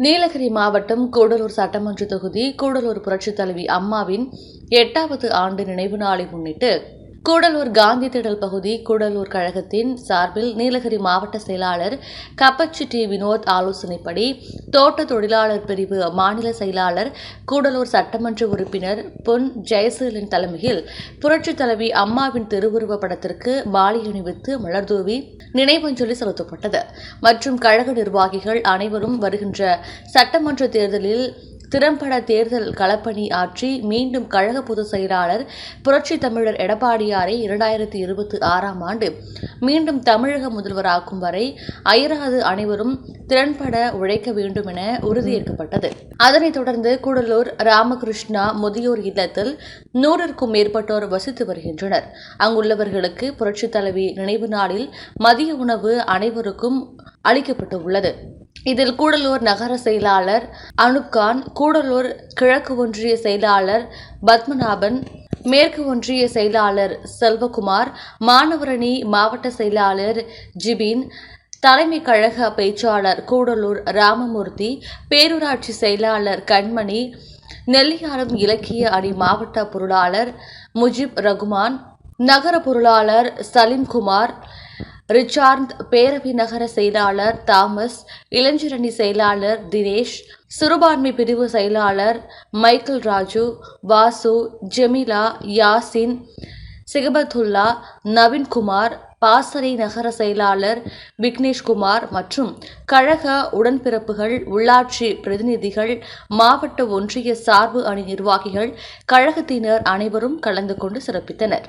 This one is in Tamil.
நீலகிரி மாவட்டம் கூடலூர் சட்டமன்ற தொகுதி கூடலூர் புரட்சித் தலைவி அம்மாவின் எட்டாவது ஆண்டு நினைவு நாளை முன்னிட்டு கூடலூர் காந்தி திடல் பகுதி கூடலூர் கழகத்தின் சார்பில் நீலகிரி மாவட்ட செயலாளர் கப்பச்சி டி. வினோத் ஆலோசனைப்படி தோட்ட தொழிலாளர் பிரிவு மாநில செயலாளர் கூடலூர் சட்டமன்ற உறுப்பினர் பொன் ஜெயசீலன் தலைமையில் புரட்சித் தலைவி அம்மாவின் திருவுருவ படத்திற்கு மாலை அணிவித்து மலர்தூவி நினைவஞ்சலி செலுத்தப்பட்டது. மற்றும் கழக நிர்வாகிகள் அனைவரும் வருகின்ற சட்டமன்ற தேர்தலில் திறம்பட தேர்தல் களப்பணி ஆற்றி மீண்டும் கழக பொதுச் செயலாளர் புரட்சி தமிழர் எடப்பாடியாரை இரண்டாயிரத்தி இருபத்தி ஆறாம் ஆண்டு மீண்டும் தமிழக முதல்வராக்கும் வரை அயராது அனைவரும் திறன்பட உழைக்க வேண்டும் என உறுதியேற்கப்பட்டது. அதனைத் தொடர்ந்து கூடலூர் ராமகிருஷ்ணா முதியோர் இல்லத்தில் நூறுக்கும் மேற்பட்டோர் வசித்து வருகின்றனர். அங்குள்ளவர்களுக்கு புரட்சித் தலைவி நினைவு நாளில் மதிய உணவு அனைவருக்கும் அளிக்கப்பட்டு உள்ளது. இதில் கூடலூர் நகர செயலாளர் அனுப்கான் கூடலூர் கிழக்கு ஒன்றிய செயலாளர் பத்மநாபன் மேற்கு ஒன்றிய செயலாளர் செல்வகுமார் மாணவரணி மாவட்ட செயலாளர் ஜிபின் தலைமை கழக பேச்சாளர் கூடலூர் ராமமூர்த்தி பேரூராட்சி செயலாளர் கண்மணி நெல்லியாரம் இலக்கிய அணி மாவட்ட பொருளாளர் முஜிப் ரகுமான் நகர பொருளாளர் சலீம்குமார் ரிச்சார்ட் பேரவை நகர செயலாளர் தாமஸ் இளஞ்சிரணி செயலாளர் தினேஷ் சிறுபான்மை பிரிவு செயலாளர் மைக்கேல் ராஜு வாசு ஜெமிலா யாசின் சிகபத்துல்லா நவீன்குமார் பாசறை நகர செயலாளர் விக்னேஷ்குமார் மற்றும் கழக உடன்பிறப்புகள் உள்ளாட்சி பிரதிநிதிகள் மாவட்ட ஒன்றிய சார்பு அணி நிர்வாகிகள் கழகத்தினர் அனைவரும் கலந்து கொண்டு சிறப்பித்தனர்.